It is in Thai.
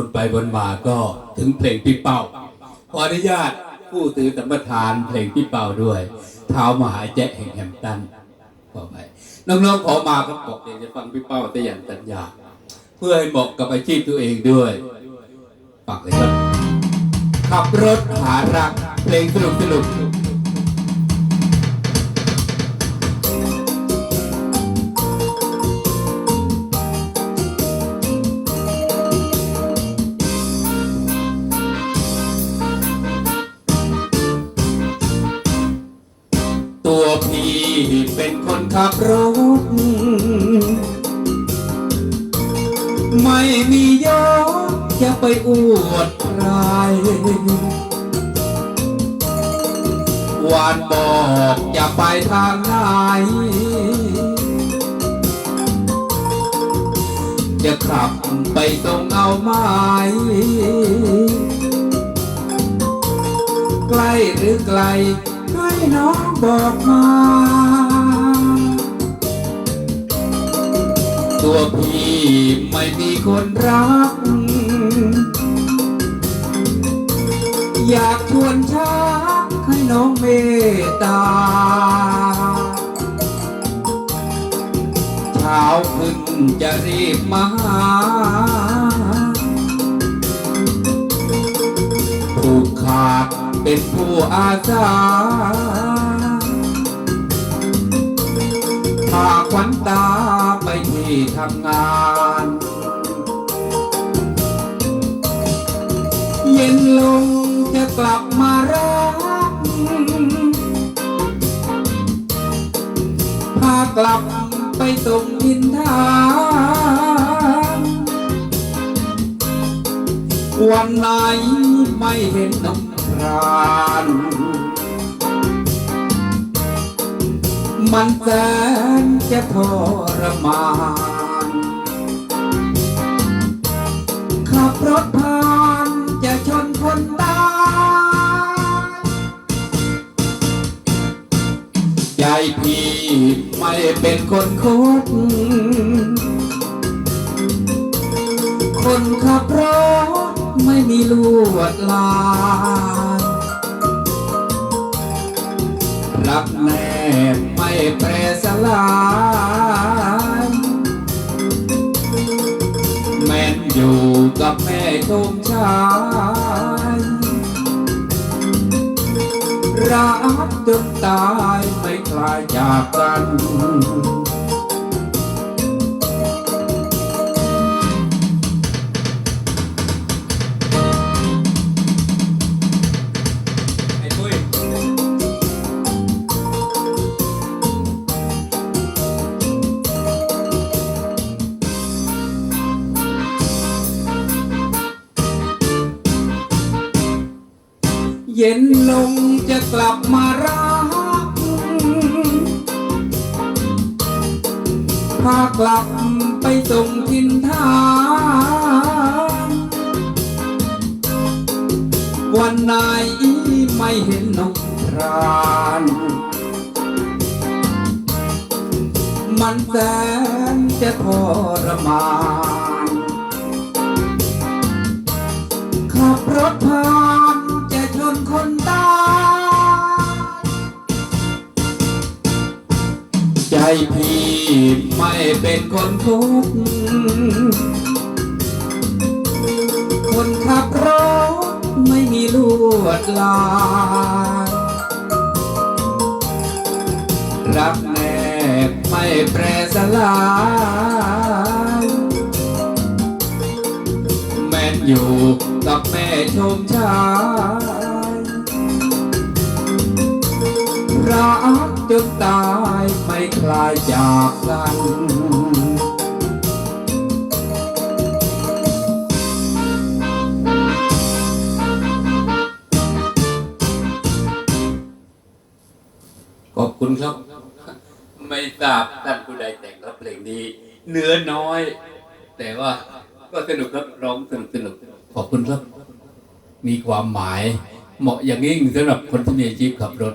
วนไปวนมาก็ถึงเพลงพี่เป้า ขออนุญาตผู้ถือสัมปทานเพลงพี่เป้าด้วย เท้ามหาแจ๊แห่งแฮมตันขอไปน้องๆขอมาครับอกอยากจะฟังพี่เป้าแต่อย่างสัญญา เพื่อให้เหมาะกับอาชีพตัวเองด้วยฟังเลยครับ ขับรถหารักเพลงสนุกสนุก พี่เป็นคนขับรถ ไม่มียศจะไปอวดใครวานบอกอย่าไปทางไหนจะขับไปตรงเอาไม้ใกล้หรือไกล ให้น้องบอกมา ตัวพี่ไม่มีคนรัก อยากชวนชักให้น้องเมตตา เช้าขึ้นจะรีบมาหาผูกขาด เป็นผู้อาสาพาขวัญตาไปที่ทำงาน เย็นลงจะกลับมารักพากลับไปส่งทินทางวันไหนไม่เห็นน้ำ พรานมันแสนจะทรมานขับรถผ่านจะชนคนตายใจพี่ไม่เป็นคนโคตรคนขับรถไม่มีลวดลาย รักแน่ไม่แปรสลายแม่นอยู่กับแม่ชมชายรักจนตายไม่คลายจากกัน เย็นลงจะกลับมารัก พากลับไปส่งทินทางวันไหนไม่เห็นนกพราน มันแสนจะทรมานขับรถผ่านจะชน คนตายใจพี่ไม่เป็นคนทุกข์คนขับรถไม่มีลวดลายรักแน่ไม่แปรสลายแม่นอยู่กับแม่ชมชาย รักจนตายไม่คลายจากกันขอบคุณครับ ไม่ทราบท่านผู้ใดแต่งรับเพลงนี้ เนื้อน้อย แต่ว่าก็สนุกครับร้องสนุกสนุกขอบคุณครับ มีความหมาย เหมาะอย่างยิ่งสำหรับคนที่มีอาชีพขับรถ